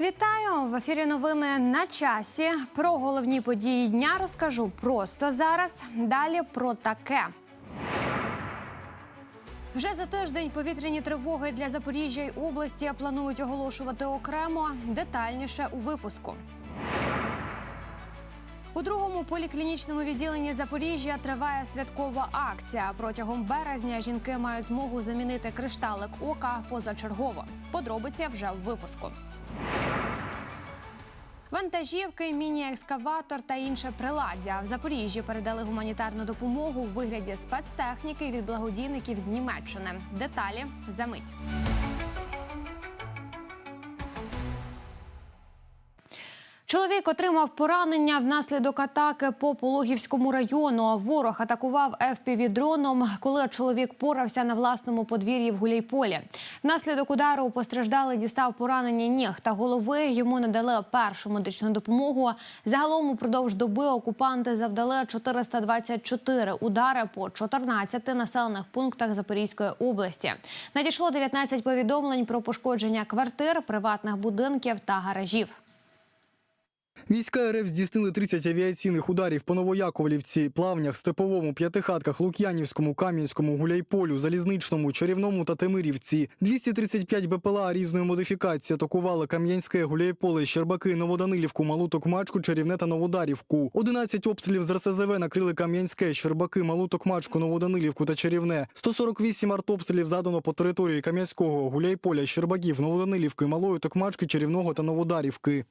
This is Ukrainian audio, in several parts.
Вітаю в ефірі. Новини на часі. Про головні події дня розкажу просто зараз. Далі про таке. Вже за тиждень повітряні тривоги для Запоріжжя й області планують оголошувати окремо детальніше у випуску. У другому поліклінічному відділенні Запоріжжя триває святкова акція. Протягом березня жінки мають змогу замінити кришталик ока позачергово. Подробиці вже в випуску. Вантажівки, міні-екскаватор та інше приладдя в Запоріжжі передали гуманітарну допомогу у вигляді спецтехніки від благодійників з Німеччини. Деталі за мить. Чоловік отримав поранення внаслідок атаки по Пологівському району. Ворог атакував ФПВ-дроном, коли чоловік порався на власному подвір'ї в Гуляйполі. Внаслідок удару постраждалий дістав поранення ніг та голови. Йому надали першу медичну допомогу. Загалом упродовж доби окупанти завдали 424 удари по 14 населених пунктах Запорізької області. Надійшло 19 повідомлень про пошкодження квартир, приватних будинків та гаражів. Війська РФ здійснили 30 авіаційних ударів по Новояковлівці, плавнях, степовому, п'ятихатках, Лук'янівському, Кам'янському, Гуляйполю, Залізничному, Чарівному та Темирівці. 235 БПЛА різної модифікації атакували Кам'янське, Гуляйполе, Щербаки, Новоданилівку, Малу Токмачку, Чарівне та Новодарівку. 11 обстрілів з РСЗВ накрили Кам'янське, Щербаки, Малу Токмачку, Новоданилівку та Чарівне. 148 артобстрілів задано по території Кам'янського, Гуляйполя, Щербаків, Новоданилівки, Малої Токмачки, Чарівного та Новодарівки.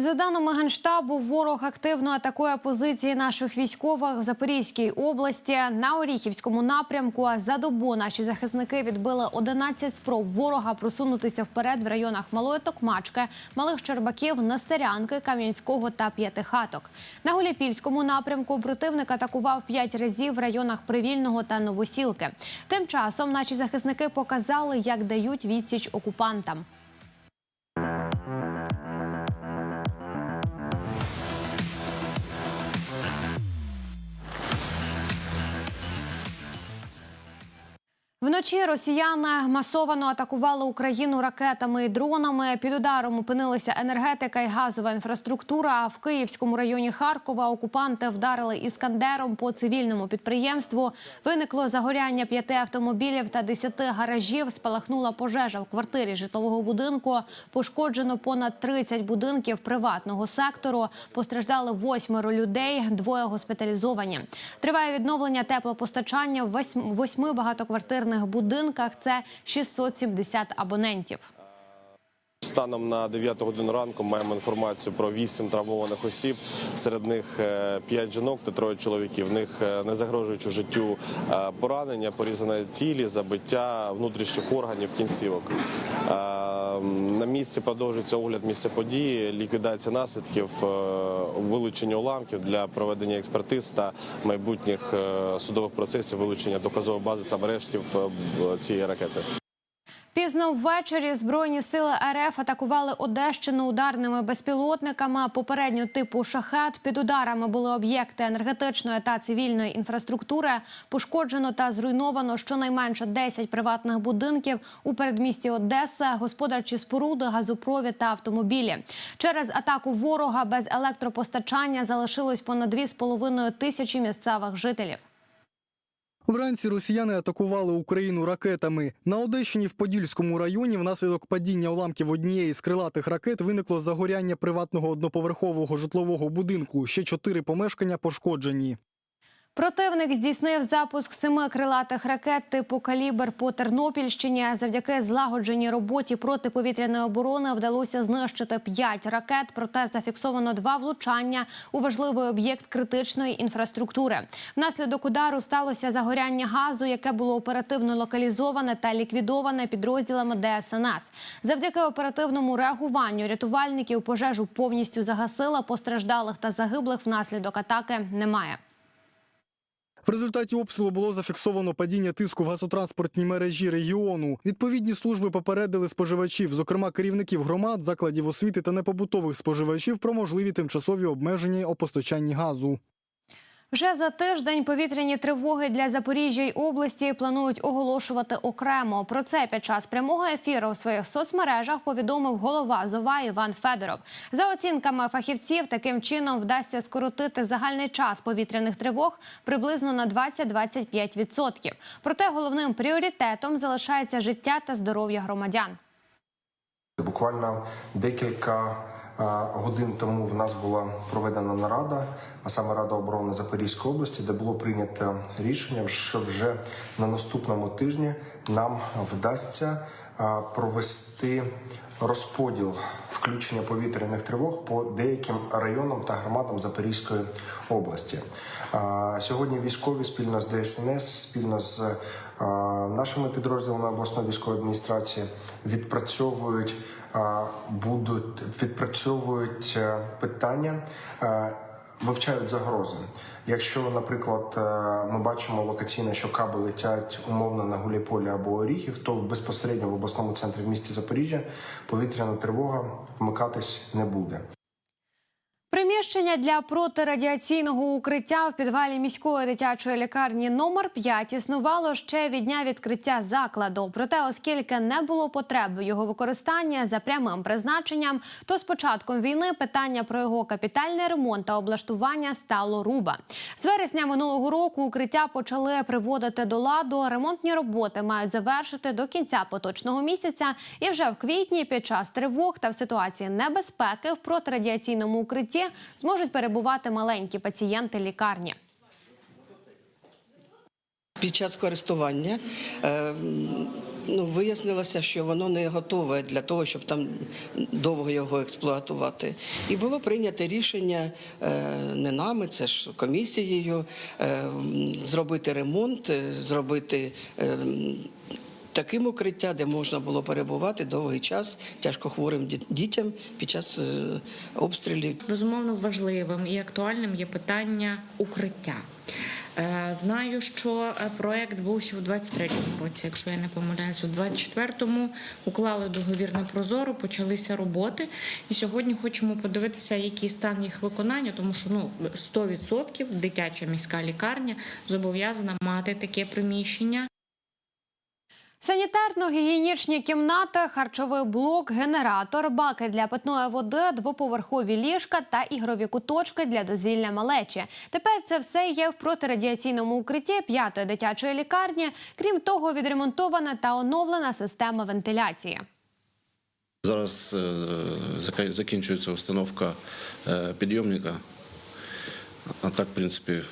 За даними генштабу, ворог активно атакує позиції наших військових в Запорізькій області на Оріхівському напрямку. За добу наші захисники відбили 11 спроб ворога просунутися вперед в районах Малої Токмачки, Малих Щербаків, Нестерянки, Кам'янського та П'ятихаток. На Гуляпільському напрямку противник атакував 5 разів в районах Привільного та Новосілки. Тим часом наші захисники показали, як дають відсіч окупантам. Вночі росіяни масовано атакували Україну ракетами і дронами. Під ударом опинилися енергетика і газова інфраструктура. А в Київському районі Харкова окупанти вдарили іскандером по цивільному підприємству. Виникло загоряння п'яти автомобілів та десяти гаражів. Спалахнула пожежа в квартирі житлового будинку. Пошкоджено понад 30 будинків приватного сектору. Постраждали восьмеро людей, двоє госпіталізовані. Триває відновлення теплопостачання в восьм- восьми багатоквартирних будинках. Це 670 абонентів. Станом на 9 годину ранку маємо інформацію про 8 травмованих осіб. Серед них 5 жінок та троє чоловіків. В них е, не загрожуючи життю е, поранення, порізане тілі, забиття внутрішніх органів, кінцівок. Е, На місці продовжується огляд місця події, ліквідація наслідків, е, вилучення уламків для проведення експертиз та майбутніх е, судових процесів, вилучення доказової бази саме рештів е, цієї ракети. Пізно ввечері збройні сили РФ атакували Одещину ударними безпілотниками попереднього типу шахет. Під ударами були об'єкти енергетичної та цивільної інфраструктури. Пошкоджено та зруйновано щонайменше 10 приватних будинків у передмісті Одеси, господарчі споруди, газопровід та автомобілі. Через атаку ворога без електропостачання залишилось понад 2,5 тисячі місцевих жителів. Вранці росіяни атакували Україну ракетами. На Одещині в Подільському районі внаслідок падіння уламків однієї з крилатих ракет виникло загоряння приватного одноповерхового житлового будинку. Ще чотири помешкання пошкоджені. Противник здійснив запуск семи крилатих ракет типу калібр по Тернопільщині. Завдяки злагодженій роботі протиповітряної оборони вдалося знищити п'ять ракет. Проте зафіксовано два влучання у важливий об'єкт критичної інфраструктури. Внаслідок удару сталося загоряння газу, яке було оперативно локалізоване та ліквідоване підрозділами ДСНС. Завдяки оперативному реагуванню рятувальників пожежу повністю загасила. Постраждалих та загиблих внаслідок атаки немає. В результаті обстрілу було зафіксовано падіння тиску в газотранспортній мережі регіону. Відповідні служби попередили споживачів, зокрема керівників громад, закладів освіти та непобутових споживачів, про можливі тимчасові обмеження у постачанні газу. Вже за тиждень повітряні тривоги для Запоріжжя й області планують оголошувати окремо. Про це під час прямого ефіру в своїх соцмережах повідомив голова ЗОВА Іван Федоров. За оцінками фахівців, таким чином вдасться скоротити загальний час повітряних тривог приблизно на 20-25%. Проте головним пріоритетом залишається життя та здоров'я громадян. Буквально декілька годин тому в нас була проведена нарада, а саме Рада оборони Запорізької області, де було прийнято рішення, що вже на наступному тижні нам вдасться е, провести розподіл включення повітряних тривог по деяким районам та громадам Запорізької області. Е, Сьогодні військові спільно з ДСНС, спільно з е, нашими підрозділами обласної військової адміністрації відпрацьовують будуть відпрацьовують е, питання, е, вивчають загрози. Якщо, наприклад, е, ми бачимо локаційно, що каби летять умовно на Гуляйполі або Оріхів, то безпосередньо в обласному центрі в місті Запоріжжя повітряна тривога вмикатись не буде. Приміщення для протирадіаційного укриття в підвалі міської дитячої лікарні номер 5 існувало ще від дня відкриття закладу. Проте, оскільки не було потреби його використання за прямим призначенням, то з початком війни питання про його капітальний ремонт та облаштування стало руба. З вересня минулого року укриття почали приводити до ладу. Ремонтні роботи мають завершити до кінця поточного місяця. І вже в квітні під час тривог та в ситуації небезпеки в протирадіаційному укритті зможуть перебувати маленькі пацієнти лікарні. Під час користування е, ну, вияснилося, що воно не готове для того, щоб там довго його експлуатувати. І було прийнято рішення е, не нами, це ж комісією, е, зробити ремонт, зробити. Таким укриття, де можна було перебувати довгий час тяжкохворим діт- дітям під час е, обстрілів. Безумовно, важливим і актуальним є питання укриття. Е, Знаю, що е, проект був ще у 23-му році, якщо я не помиляюсь, у 24-му уклали договір на прозоро, почалися роботи. І сьогодні хочемо подивитися, який стан їх виконання, тому що ну 100% дитяча міська лікарня зобов'язана мати таке приміщення. Санітарно-гігієнічні кімнати, харчовий блок, генератор, баки для питної води, двоповерхові ліжка та ігрові куточки для дозвілля малечі. Тепер це все є в протирадіаційному укритті п'ятої дитячої лікарні. Крім того, відремонтована та оновлена система вентиляції. Зараз е, закінчується установка е, підйомника. А так, в принципі,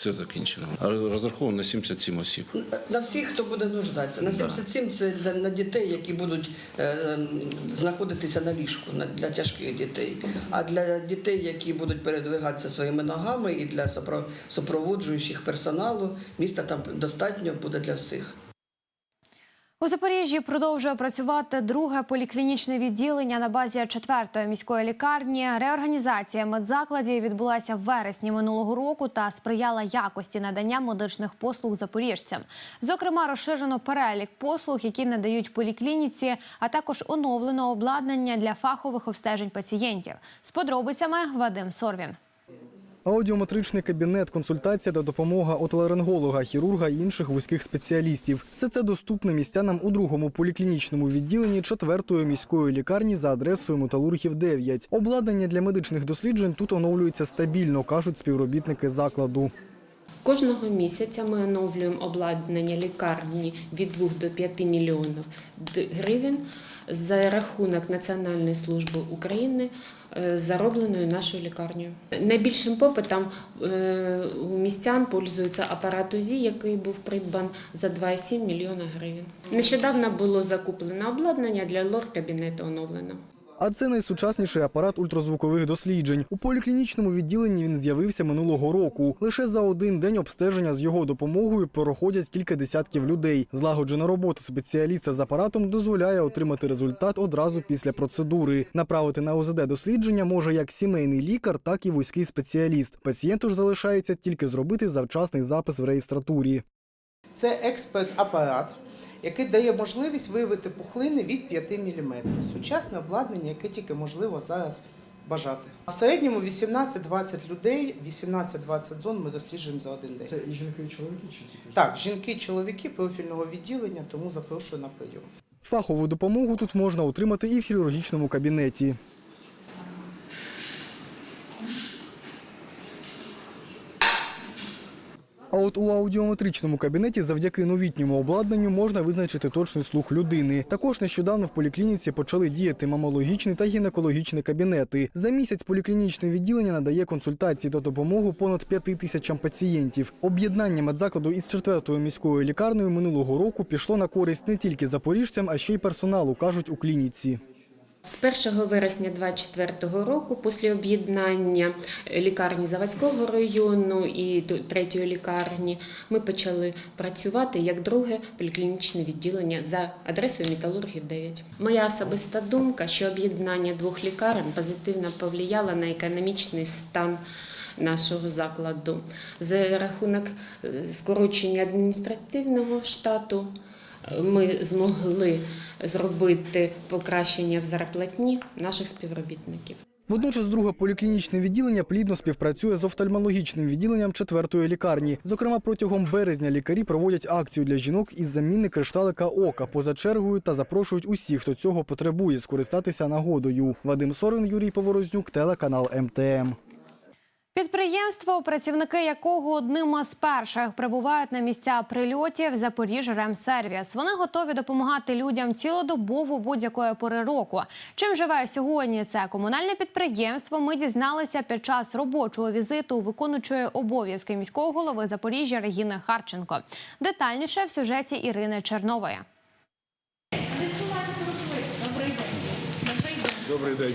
все закінчено. А Розраховано на 77 осіб. На всіх, хто буде нуждатися. На 77 це для- на дітей, які будуть е, знаходитися на ліжку на- для тяжких дітей. А для дітей, які будуть передвигатися своїми ногами, і для супроводжуючих персоналу, міста там достатньо буде для всіх. У Запоріжжі продовжує працювати друге поліклінічне відділення на базі 4-ї міської лікарні. Реорганізація медзакладів відбулася в вересні минулого року та сприяла якості надання медичних послуг запоріжцям. Зокрема, розширено перелік послуг, які надають поліклініці, а також оновлено обладнання для фахових обстежень пацієнтів. З подробицями Вадим Сорвін. Аудіометричний кабінет, консультація та допомога отоларинголога, хірурга і інших вузьких спеціалістів. Все це доступне містянам у другому поліклінічному відділенні четвертої міської лікарні за адресою Металургів 9. Обладнання для медичних досліджень тут оновлюється стабільно, кажуть співробітники закладу. Кожного місяця ми оновлюємо обладнання лікарні від 2 до 5 мільйонів гривень за рахунок Національної служби України, е, заробленою нашою лікарнею. Найбільшим попитом е, у містян пользується апарат УЗІ, який був придбан за 2,7 мільйона гривень. Нещодавно було закуплено обладнання для лор-кабінету оновлено. А це найсучасніший апарат ультразвукових досліджень. У поліклінічному відділенні він з'явився минулого року. Лише за один день обстеження з його допомогою проходять кілька десятків людей. Злагоджена робота спеціаліста з апаратом дозволяє отримати результат одразу після процедури. Направити на ОЗД дослідження може як сімейний лікар, так і вузький спеціаліст. Пацієнту ж залишається тільки зробити завчасний запис в реєстратурі. Це експерт-апарат, який дає можливість виявити пухлини від 5 мм. Сучасне обладнання, яке тільки можливо зараз бажати. В середньому 18-20 людей, 18-20 зон ми досліджуємо за один день. Це і жінки, і чоловіки чи тільки? Так, жінки, чоловіки профільного відділення, тому запрошую на прийом. Фахову допомогу тут можна отримати і в хірургічному кабінеті. А от у аудіометричному кабінеті завдяки новітньому обладнанню можна визначити точний слух людини. Також нещодавно в поліклініці почали діяти мамологічні та гінекологічні кабінети. За місяць поліклінічне відділення надає консультації та допомогу понад п'яти тисячам пацієнтів. Об'єднання медзакладу із четвертою міською лікарнею минулого року пішло на користь не тільки запоріжцям, а ще й персоналу, кажуть у клініці. З 1 вересня 2024 року, після об'єднання лікарні Заводського району і третьої лікарні, ми почали працювати як друге поліклінічне відділення за адресою Металургів 9. Моя особиста думка, що об'єднання двох лікарень позитивно повлияло на економічний стан нашого закладу. За рахунок е, скорочення адміністративного штату ми змогли зробити покращення в зарплатні наших співробітників. Водночас друге поліклінічне відділення плідно співпрацює з офтальмологічним відділенням четвертої лікарні. Зокрема, протягом березня лікарі проводять акцію для жінок із заміни кришталика ока поза чергою та запрошують усіх, хто цього потребує, скористатися нагодою. Вадим Сорин, Юрій Поворознюк, телеканал МТМ. Підприємство, працівники якого одними з перших прибувають на місця прильотів Запоріжремсервіс. Вони готові допомагати людям цілодобово будь-якої пори року. Чим живе сьогодні це комунальне підприємство? Ми дізналися під час робочого візиту виконуючої обов'язки міського голови Запоріжжя Регіни Харченко. Детальніше в сюжеті Ірини Чернової. Добрий день.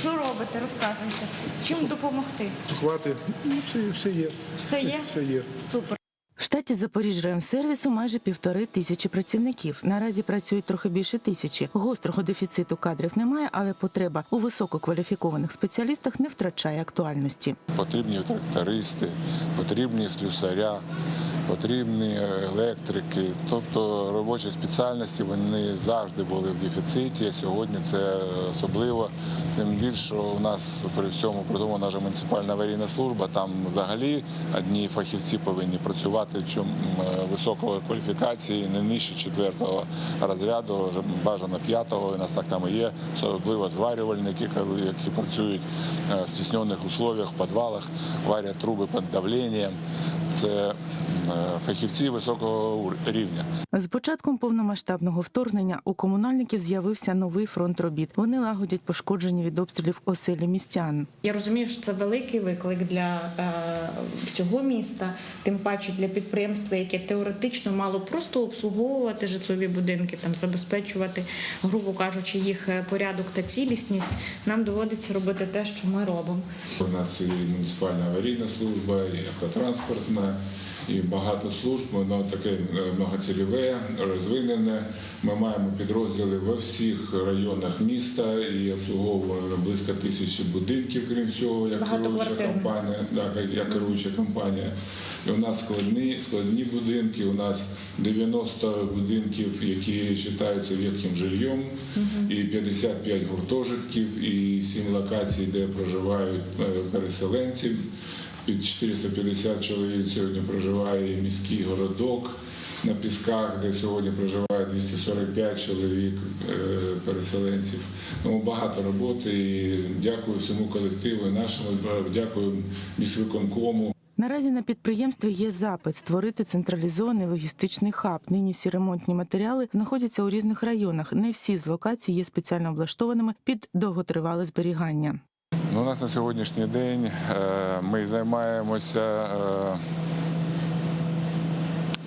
Що робите? Розказуйте. Чим допомогти? Хвати. Ну, все, все є. Все є? Все є. Супер. В штаті Запоріжремсервісу майже півтори тисячі працівників. Наразі працюють трохи більше тисячі. Гострого дефіциту кадрів немає, але потреба у висококваліфікованих спеціалістах не втрачає актуальності. Потрібні трактористи, потрібні слюсаря, потрібні електрики. Тобто робочі спеціальності вони завжди були в дефіциті. Сьогодні це особливо. Тим більше у нас при всьому тому наша муніципальна аварійна служба. Там взагалі одні фахівці повинні працювати е, високої кваліфікації, не нижче четвертого розряду, бажано п'ятого. У нас так там і є, особливо зварювальники, які працюють е, в стіснених условиях, в підвалах, варять труби під давленням. Це фахівці високого рівня. З початком повномасштабного вторгнення у комунальників з'явився новий фронт робіт. Вони лагодять пошкоджені від обстрілів оселі містян. Я розумію, що це великий виклик для е, всього міста, тим паче для підприємства, яке теоретично мало просто обслуговувати житлові будинки, там забезпечувати, грубо кажучи, їх е, порядок та цілісність. Нам доводиться робити те, що ми робимо. У нас і муніципальна аварійна служба, і автотранспортна, і багато служб. Воно таке е, многоцільове, розвинене. Ми маємо підрозділи во всіх районах міста і обслуговуємо близько тисячі будинків, крім всього, як керуюча компанія, так, як керуюча компанія. І у нас складні, складні будинки. У нас 90 будинків, які вважаються ветхим жильйом, і 55 гуртожитків, і 7 локацій, де проживають е, переселенці. Під 450 чоловік сьогодні проживає міський городок на Пісках, де сьогодні проживає 245 чоловік е, переселенців. Тому багато роботи і дякую всьому колективу, і нашому, дякую міськвиконкому. Наразі на підприємстві є запит створити централізований логістичний хаб. Нині всі ремонтні матеріали знаходяться у різних районах. Не всі з локацій є спеціально облаштованими під довготривале зберігання. Ну, у нас на сьогоднішній день е, ми займаємося е,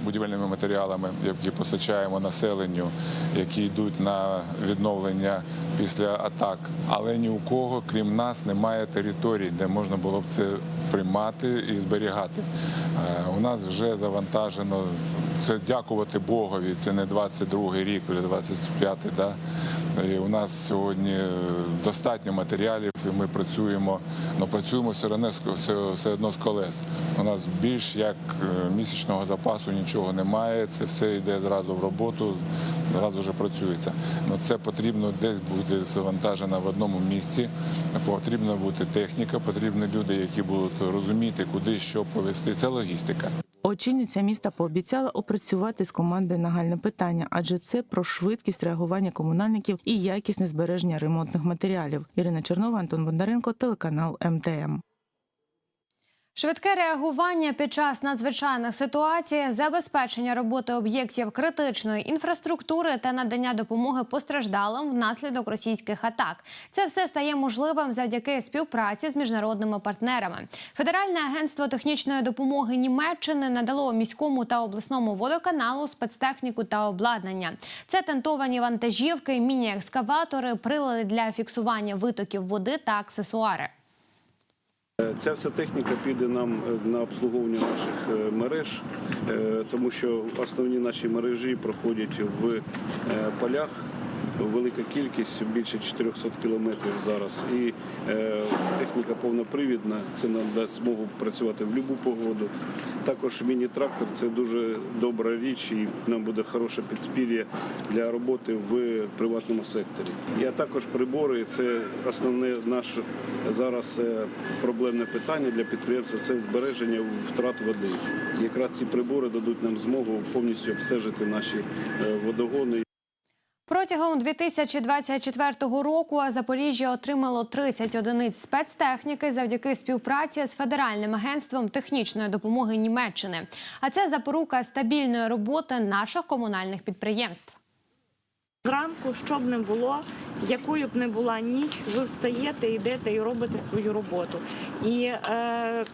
будівельними матеріалами, які постачаємо населенню, які йдуть на відновлення після атак. Але ні у кого, крім нас, немає територій, де можна було б це приймати і зберігати. Е, У нас вже завантажено. Це дякувати Богові. Це не 22-й рік, вже 25-й. Да? І у нас сьогодні е, достатньо матеріалів, і ми працюємо, але працюємо все одно, з- все, все одно з колес. У нас більш як е, місячного запасу нічого нічого немає. Це все йде зразу в роботу, зразу вже працюється. Ну це потрібно десь бути завантажено в одному місці. Потрібна бути техніка, потрібні люди, які будуть розуміти, куди що повезти. Це логістика. Очільниця міста пообіцяла опрацювати з командою нагальне питання, адже це про швидкість реагування комунальників і якісне збереження ремонтних матеріалів. Ірина Чернова, Антон Бондаренко, телеканал МТМ. Швидке реагування під час надзвичайних ситуацій, забезпечення роботи об'єктів критичної інфраструктури та надання допомоги постраждалим внаслідок російських атак. Це все стає можливим завдяки співпраці з міжнародними партнерами. Федеральне агентство технічної допомоги Німеччини надало міському та обласному водоканалу спецтехніку та обладнання. Це тентовані вантажівки, міні-екскаватори, прилади для фіксування витоків води та аксесуари. Ця вся техніка піде нам е, на обслуговування наших е, мереж, е, тому що основні наші мережі проходять в е, полях. Велика кількість, більше 400 кілометрів зараз. І е, техніка повнопривідна, це нам дасть змогу працювати в будь-яку погоду. Також міні-трактор це дуже добра річ і нам буде хороше підспір'я для роботи в приватному секторі. І також прибори це основне наше зараз е, проблемне питання для підприємства це збереження втрат води. Якраз ці прибори дадуть нам змогу повністю обстежити наші е, водогони. Протягом 2024 року Запоріжжя отримало 30 одиниць спецтехніки завдяки співпраці з Федеральним агентством технічної допомоги Німеччини. А це запорука стабільної роботи наших комунальних підприємств. Зранку, що б не було, якою б не була ніч, ви встаєте, йдете і робите свою роботу. І е,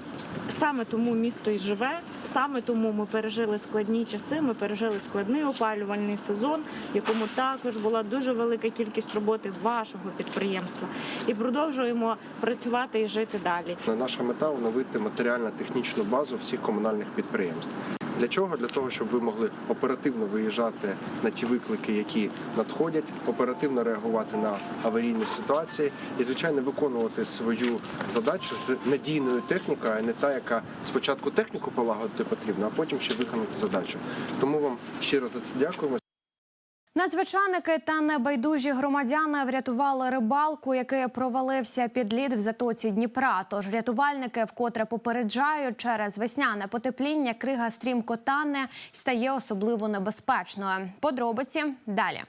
саме тому місто і живе, саме тому ми пережили складні часи, ми пережили складний опалювальний сезон, в якому також була дуже велика кількість роботи вашого підприємства. І продовжуємо працювати і жити далі. Наша мета оновити матеріально-технічну базу всіх комунальних підприємств. Для чого? Для того, щоб ви могли оперативно виїжджати на ті виклики, які надходять, оперативно реагувати на аварійні ситуації і, звичайно, виконувати свою задачу з надійною технікою, а не та, яка спочатку техніку полагодити потрібно, а потім ще виконати задачу. Тому вам щиро за це дякуємо. Надзвичайники та небайдужі громадяни врятували рибалку, який провалився під лід в затоці Дніпра. Тож рятувальники вкотре попереджають, через весняне потепління крига стрімко тане стає особливо небезпечною. Подробиці далі.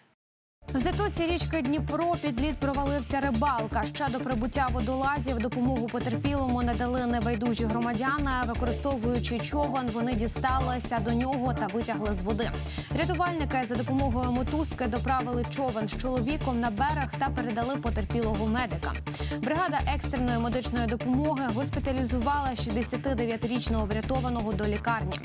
Затоці річки Дніпро під лід провалився рибалка. Ще до прибуття водолазів допомогу потерпілому надали небайдужі громадяни. Використовуючи човен, вони дісталися до нього та витягли з води. Рятувальники за допомогою мотузки доправили човен з чоловіком на берег та передали потерпілого медика. Бригада екстреної медичної допомоги госпіталізувала 69-річного врятованого до лікарні.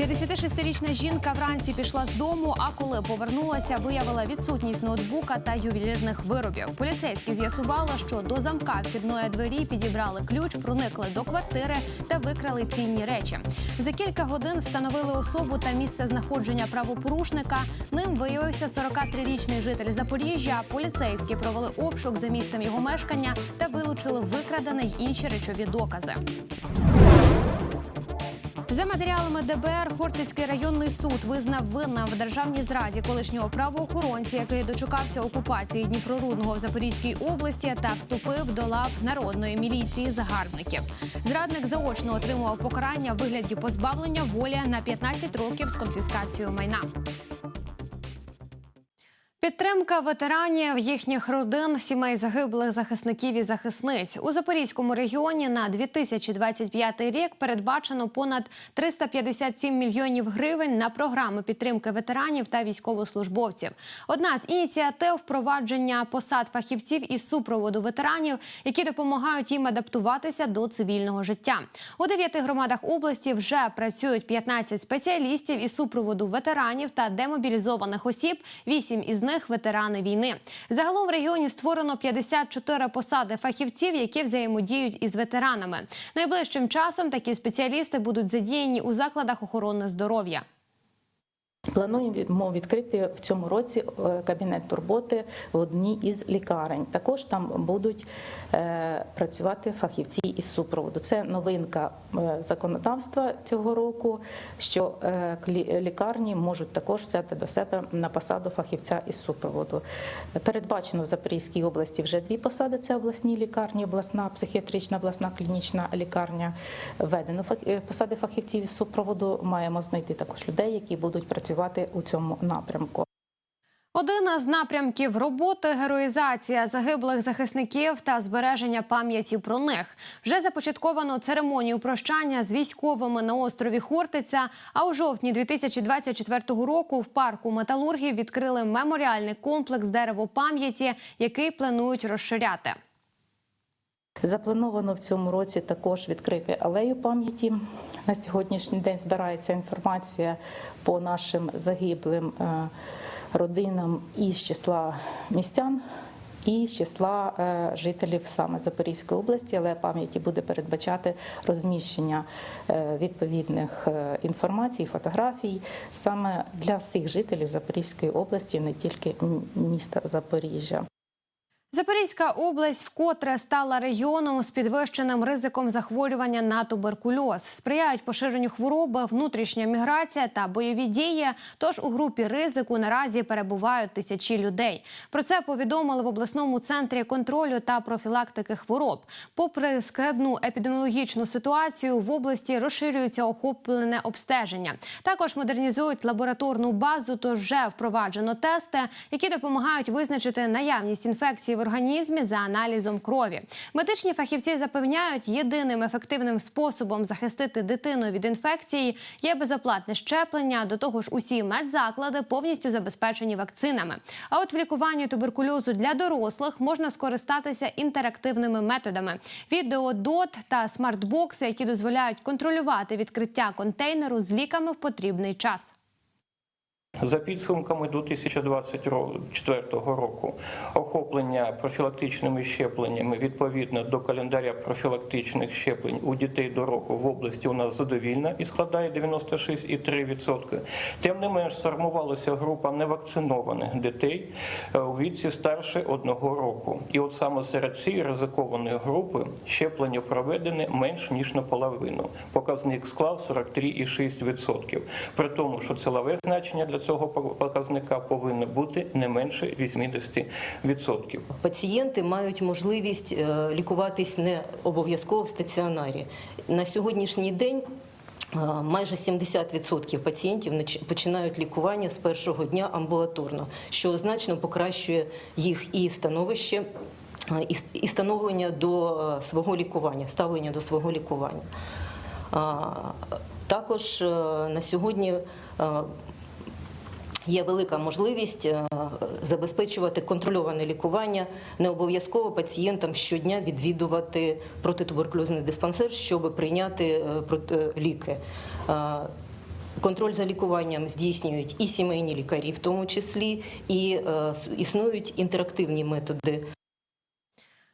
56-річна жінка вранці пішла з дому, а коли повернулася, виявила відсутність ноутбука та ювелірних виробів. Поліцейські з'ясували, що до замка вхідної двері підібрали ключ, проникли до квартири та викрали цінні речі. За кілька годин встановили особу та місце знаходження правопорушника. Ним виявився 43-річний житель Запоріжжя. Поліцейські провели обшук за місцем його мешкання та вилучили викрадене й інші речові докази. За матеріалами ДБР Хортицький районний суд визнав винним в державній зраді колишнього правоохоронця, який дочекався окупації Дніпрорудного в Запорізькій області та вступив до лав народної міліції загарбників. Зрадник заочно отримував покарання в вигляді позбавлення волі на 15 років з конфіскацією майна. Підтримка ветеранів, їхніх родин, сімей загиблих захисників і захисниць у Запорізькому регіоні на 2025 рік передбачено понад 357 мільйонів гривень на програми підтримки ветеранів та військовослужбовців. Одна з ініціатив впровадження посад фахівців із супроводу ветеранів, які допомагають їм адаптуватися до цивільного життя. У дев'яти громадах області вже працюють 15 спеціалістів із супроводу ветеранів та демобілізованих осіб. Вісім із них ветерани війни. Загалом в регіоні створено 54 посади фахівців, які взаємодіють із ветеранами. Найближчим часом такі спеціалісти будуть задіяні у закладах охорони здоров'я. Плануємо відкрити в цьому році е, кабінет турботи в одній із лікарень. Також там будуть е, працювати фахівці із супроводу. Це новинка е, законодавства цього року, що лікарні можуть також взяти до себе на посаду фахівця із супроводу. Передбачено в Запорізькій області вже дві посади: це обласні лікарні, обласна психіатрична, обласна клінічна лікарня. Введено посади фахівців із супроводу. Маємо знайти також людей, які будуть працювати у цьому напрямку. Один з напрямків роботи героїзація загиблих захисників та збереження пам'яті про них. Вже започатковано церемонію прощання з військовими на острові Хортиця. А у жовтні 2024 року в парку металургів відкрили меморіальний комплекс дерево пам'яті, який планують розширяти. Заплановано в цьому році також відкрити алею пам'яті. На сьогоднішній день збирається інформація по нашим загиблим е, родинам із числа містян. І з числа е, жителів саме Запорізької області, але пам'яті буде передбачати розміщення е, відповідних інформацій, фотографій саме для всіх жителів Запорізької області, не тільки міста Запоріжжя. Запорізька область вкотре стала регіоном з підвищеним ризиком захворювання на туберкульоз. Сприяють поширенню хвороби, внутрішня міграція та бойові дії. Тож у групі ризику наразі перебувають тисячі людей. Про це повідомили в обласному центрі контролю та профілактики хвороб. Попри складну епідеміологічну ситуацію, в області розширюється охоплене обстеження. Також модернізують лабораторну базу, тож вже впроваджено тести, які допомагають визначити наявність інфекції в організмі за аналізом крові. Медичні фахівці запевняють, єдиним ефективним способом захистити дитину від інфекції є безоплатне щеплення. До того ж, усі медзаклади повністю забезпечені вакцинами. А от в лікуванні туберкульозу для дорослих можна скористатися інтерактивними методами: відеодот та смартбокси, які дозволяють контролювати відкриття контейнеру з ліками в потрібний час. За підсумками 2024 року охоплення профілактичними щепленнями відповідно до календаря профілактичних щеплень у дітей до року в області у нас задовільна і складає 96,3%. Тим не менш сформувалася група невакцинованих дітей е, у віці старше одного року. І от саме серед цієї ризикованої групи щеплення проведені менш ніж наполовину. Показник склав 43,6%. При тому, що силове значення для цього показника повинно бути не менше 80%. Пацієнти мають можливість е, лікуватись не обов'язково в стаціонарі. На сьогоднішній день е, майже 70% пацієнтів починають лікування з першого дня амбулаторно, що значно покращує їх і становище. е, і становлення до свого лікування, ставлення до свого лікування. Також на сьогодні Є велика можливість е, забезпечувати контрольоване лікування. Не обов'язково пацієнтам щодня відвідувати протитуберкульозний диспансер, щоб прийняти е, ліки. Е, Контроль за лікуванням здійснюють і сімейні лікарі, в тому числі, і існують інтерактивні методи